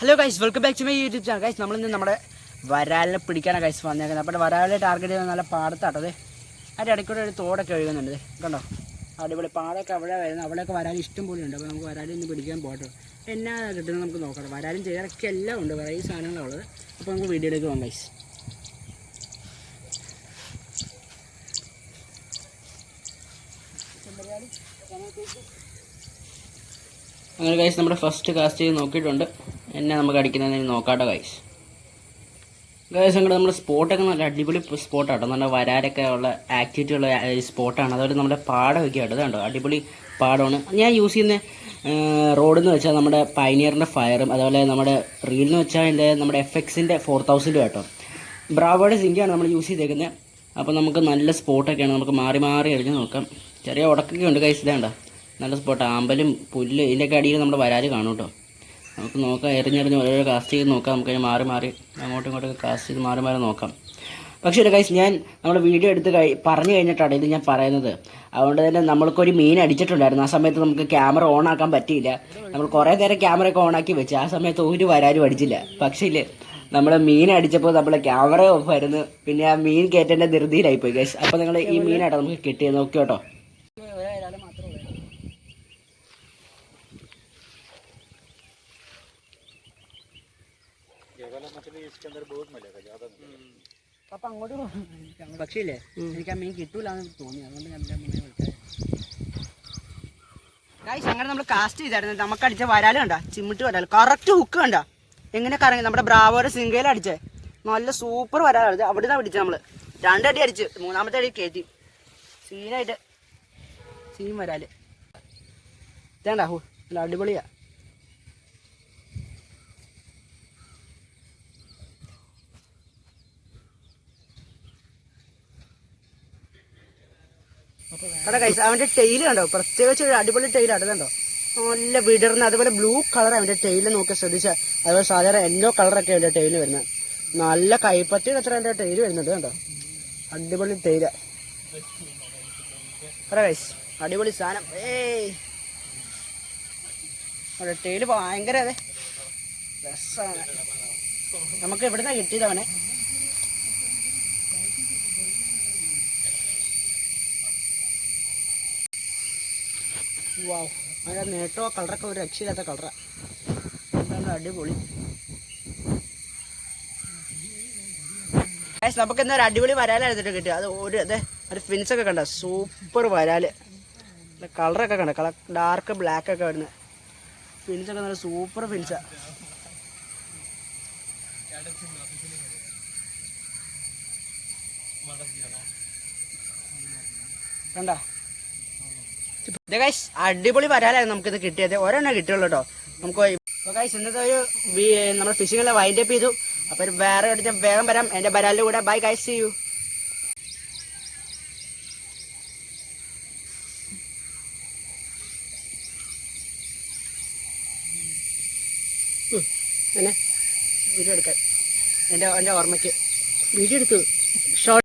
Hello guys welcome back to my YouTube channel guys നമ്മളിന്ന് നമ്മുടെ വരാലിനെ പിടിക്കാനാണ് guys വന്നേക്കുന്നത്. അപ്പോൾ വരാലിനെ ടാർഗറ്റ് ചെയ്യുന്നത് നല്ല പാടത്താട്ടത് അതിന്റെ ഇടയ്ക്കൂടെ ഒരു തോടൊക്കെ ഒഴുകുന്നുണ്ട് കണ്ടോ? അടിപൊളി പാടൊക്കെ അവിടെ വരുന്നത് അവിടെയൊക്കെ വരാൽ ഇഷ്ടം പോലെ ഉണ്ട്. അപ്പോൾ നമുക്ക് വരാലിൽ പിടിക്കാൻ പോകട്ടോ. എന്നാ കിട്ടുന്നത് നമുക്ക് നോക്കാം. വരാലും ചേരൊക്കെ എല്ലാം ഉണ്ട്. കുറേ സാധനങ്ങളുള്ളത് അപ്പോൾ നമുക്ക് വീഡിയോയിലേക്ക് പോകാം ഗൈസ് അങ്ങനെ ഗൈസ് നമ്മുടെ ഫസ്റ്റ് കാസ്റ്റ് ചെയ്ത് നോക്കിയിട്ടുണ്ട്. എന്നെ നമുക്ക് അടിക്കുന്നതിന് നോക്കാട്ടോ ഗൈസ് ഗൈസ് അങ്ങോട്ട് നമ്മുടെ സ്പോട്ടൊക്കെ നല്ല അടിപൊളി സ്പോട്ടാട്ടോ നല്ല വരാരൊക്കെ ഉള്ള ആക്ടിവിറ്റി ഉള്ള സ്പോട്ടാണ് അതുപോലെ നമ്മുടെ പാടമൊക്കെ ആട്ടോ. കണ്ടോ അടിപൊളി പാടമാണ് ഞാൻ യൂസ് ചെയ്യുന്ന റോഡ് എന്ന് വെച്ചാൽ നമ്മുടെ പൈനിയറിന്റെ ഫയറും അതുപോലെ നമ്മുടെ റീൽ എന്ന് വെച്ചാൽ എന്റെ നമ്മുടെ എഫ് എക്സിന്റെ ഫോർ തൗസൻഡ് കേട്ടോ ബ്രാവോയുടെ സിങ്കാണ് നമ്മൾ യൂസ് ചെയ്തേക്കുന്നത് അപ്പോൾ നമുക്ക് നല്ല സ്പോട്ടൊക്കെയാണ് നമുക്ക് മാറി മാറി എറിഞ്ഞ് നോക്കാം. ചെറിയ ഉടക്കൊക്കെ ഉണ്ട് കൈസ് ഇതാണ്ട? നല്ല സ്പോട്ട് ആമ്പലും പുല്ല് ഇതിന്റെയൊക്കെ അടിയിൽ നമ്മുടെ വരാൽ കാണും കേട്ടോ. നമുക്ക് നോക്കാം എറിഞ്ഞെറിഞ്ഞ് ഓരോ കാസ്റ്റ് ചെയ്ത് നോക്കാം. നമുക്ക് മാറി മാറി അങ്ങോട്ടും ഇങ്ങോട്ടൊക്കെ കാസ്റ്റ് ചെയ്ത് മാറി മാറി നോക്കാം. പക്ഷേ ഒരു കൈസ് ഞാൻ നമ്മുടെ വീഡിയോ എടുത്ത് കഴി പറഞ്ഞു കഴിഞ്ഞിട്ടാണ് ഇത് ഞാൻ പറയുന്നത്. അതുകൊണ്ട് തന്നെ നമ്മൾക്കൊരു മീൻ അടിച്ചിട്ടുണ്ടായിരുന്നു. ആ സമയത്ത് നമുക്ക് ക്യാമറ ഓൺ ആക്കാൻ പറ്റിയില്ല. നമ്മൾ കുറേ നേരം ക്യാമറ ഒക്കെ ഓൺ ആക്കി വെച്ച് ആ സമയത്ത് ഒരു വരാരും അടിച്ചില്ല. പക്ഷേ ഇല്ലേ നമ്മൾ മീൻ അടിച്ചപ്പോൾ നമ്മൾ ക്യാമറ ഓഫ് ആയിരുന്നു. പിന്നെ ആ മീൻ കയറ്റേണ്ട ധൃതിയിലായിപ്പോയി ഗൈസ് അപ്പോൾ നിങ്ങൾ ഈ മീനാട്ടോ നമുക്ക് കിട്ടിയത്. നോക്കി കേട്ടോ അപ്പൊ അങ്ങോട്ട് പക്ഷേ ഇല്ലേ എനിക്ക് ആ മീൻ കിട്ടൂലെന്ന് തോന്നി. അതുകൊണ്ട് ഞാൻ എന്റെ മീനെ വിളിച്ചത് ഗൈസ് അങ്ങനെ നമ്മൾ കാസ്റ്റ് ചെയ്തായിരുന്നു. നമുക്ക് അടിച്ച വരാൽ കണ്ട? ചിമ്മിട്ട് വരാൽ കറക്റ്റ് ഹുക്ക് കണ്ട? എങ്ങനെ കറങ്ങി നമ്മുടെ ബ്രാവോയുടെ സിംഗയിൽ അടിച്ചേ. നല്ല സൂപ്പർ വരാലാണ് അവിടെ നിന്നാണ് പിടിച്ചത് നമ്മൾ രണ്ടടി അടിച്ച്. മൂന്നാമത്തെ അടി കയറ്റി. സീനായിട്ട് സീൻ വരാൽ. ഇതേണ്ട ഹു അവിടെ കൈസ് അവന്റെ ടെയിൽ കണ്ടോ? പ്രത്യേകിച്ച് ഒരു അടിപൊളി ടെയിൽ കണ്ടോ? നല്ല വിടർന്ന് അതുപോലെ ബ്ലൂ കളർ അവന്റെ ടെയിൽ നോക്കി ശ്രദ്ധിച്ചാൽ അതുപോലെ സാധാരണ യെല്ലോ കളറൊക്കെ അവന്റെ ടെയിൽ വരുന്നത് നല്ല കൈപ്പത്തി അത്ര അവന്റെ ടെയിൽ വരുന്നത് കണ്ടോ? അടിപൊളി ടെയില അവിടെ കൈസ് അടിപൊളി സാധനം. ഏയ്. അവിടെ ടെയിൽ ഭയങ്കര അതെ. രസമാണ് നമുക്ക് എവിടുന്നാ കിട്ടിയതവനെ അതിന്റെ നേട്ടോ കളറൊക്കെ ഒരു രക്ഷയില്ലാത്ത കളറാണ് എന്താണ് അടിപൊളി. നമുക്ക് എന്താ ഒരു അടിപൊളി വരാലായിരുന്നു കിട്ടി അത് ഒരു അതെ ഒരു ഫിൻസ് ഒക്കെ കണ്ട? സൂപ്പർ വരാൽ. കളറൊക്കെ കണ്ട? കളർ ഡാർക്ക് ബ്ലാക്ക് ഒക്കെ വരുന്നത് ഫിൻസ് ഒക്കെ നല്ല സൂപ്പർ ഫിൻസാ കണ്ട? ഗൈസ് അടിപൊളി വരാലായിരുന്നു നമുക്കിത് കിട്ടിയത്. ഒരെണ്ണം കിട്ടിയുള്ളൂ കേട്ടോ നമുക്ക് ഇന്നത്തെ ഒരു നമ്മൾ ഫിഷിംഗ് എല്ലാം വൈൻഡ് അപ്പ് ചെയ്തു. അപ്പോൾ വേറെ എടുത്ത് വേഗം വരാം. എന്റെ വരാലിന്റെ കൂടെ. ബൈ ഗൈസ് ചെയ്യൂ എന്നെ വീഡിയോ എടുക്കാൻ. എന്റെ എന്റെ ഓർമ്മയ്ക്ക്. വീഡിയോ എടുത്തു